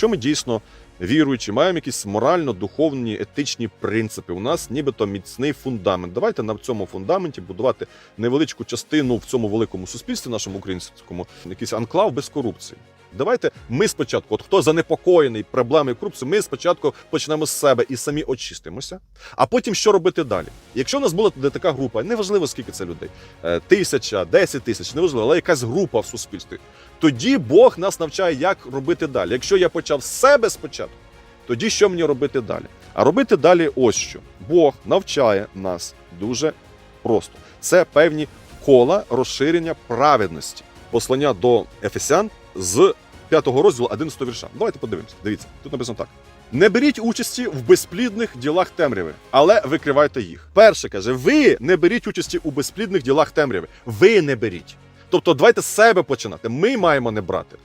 Якщо ми дійсно віруючі, маємо якісь морально-духовні, етичні принципи, у нас нібито міцний фундамент. Давайте на цьому фундаменті будувати невеличку частину в цьому великому суспільстві, нашому українському, якийсь анклав без корупції. Давайте ми спочатку, от хто занепокоєний проблемою корупції, ми спочатку почнемо з себе і самі очистимося. А потім що робити далі? Якщо у нас була туди така група, неважливо скільки це людей, е, тисяча, десять тисяч, неважливо, але якась група в суспільстві. Тоді Бог нас навчає, як робити далі. Якщо я почав з себе спочатку, тоді що мені робити далі? А робити далі ось що. Бог навчає нас дуже просто. Це певні кола розширення праведності. Послання до Ефесян з 5 розділу 11 вірша. Давайте подивимося. Дивіться, тут написано так. Не беріть участі в безплідних ділах темряви, але викривайте їх. Перше каже: ви не беріть участі у безплідних ділах темряви. Ви не беріть. Тобто, давайте з себе починати. Ми маємо не брати.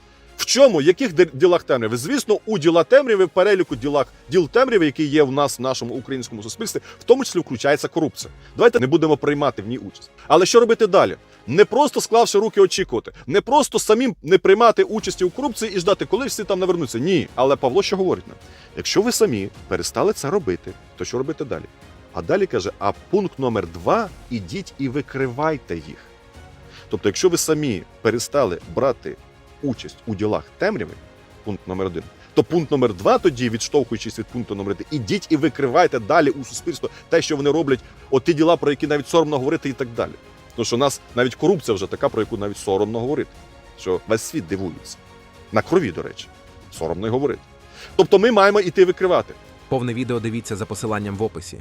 Чому? Яких ділах темряви? Звісно, у діла темряви, в переліку ділах діл темряви, які є в нас в нашому українському суспільстві, в тому числі включається корупція. Давайте не будемо приймати в ній участь. Але що робити далі? Не просто склавши руки очікувати, не просто самим не приймати участі у корупції і ждати, коли всі там навернуться. Ні, але Павло що говорить нам? Якщо ви самі перестали це робити, то що робити далі? А далі каже: а пункт номер два ідіть і викривайте їх. Тобто, якщо ви самі перестали брати участь у ділах темряви, пункт номер один, то пункт номер два, тоді, відштовхуючись від пункту номер один, ідіть і викривайте далі у суспільство те, що вони роблять, от ті діла, про які навіть соромно говорити, і так далі. Тому що у нас навіть корупція вже така, про яку навіть соромно говорити. Що весь світ дивується. На крові, до речі, соромно й говорити. Тобто ми маємо іти викривати. Повне відео дивіться за посиланням в описі.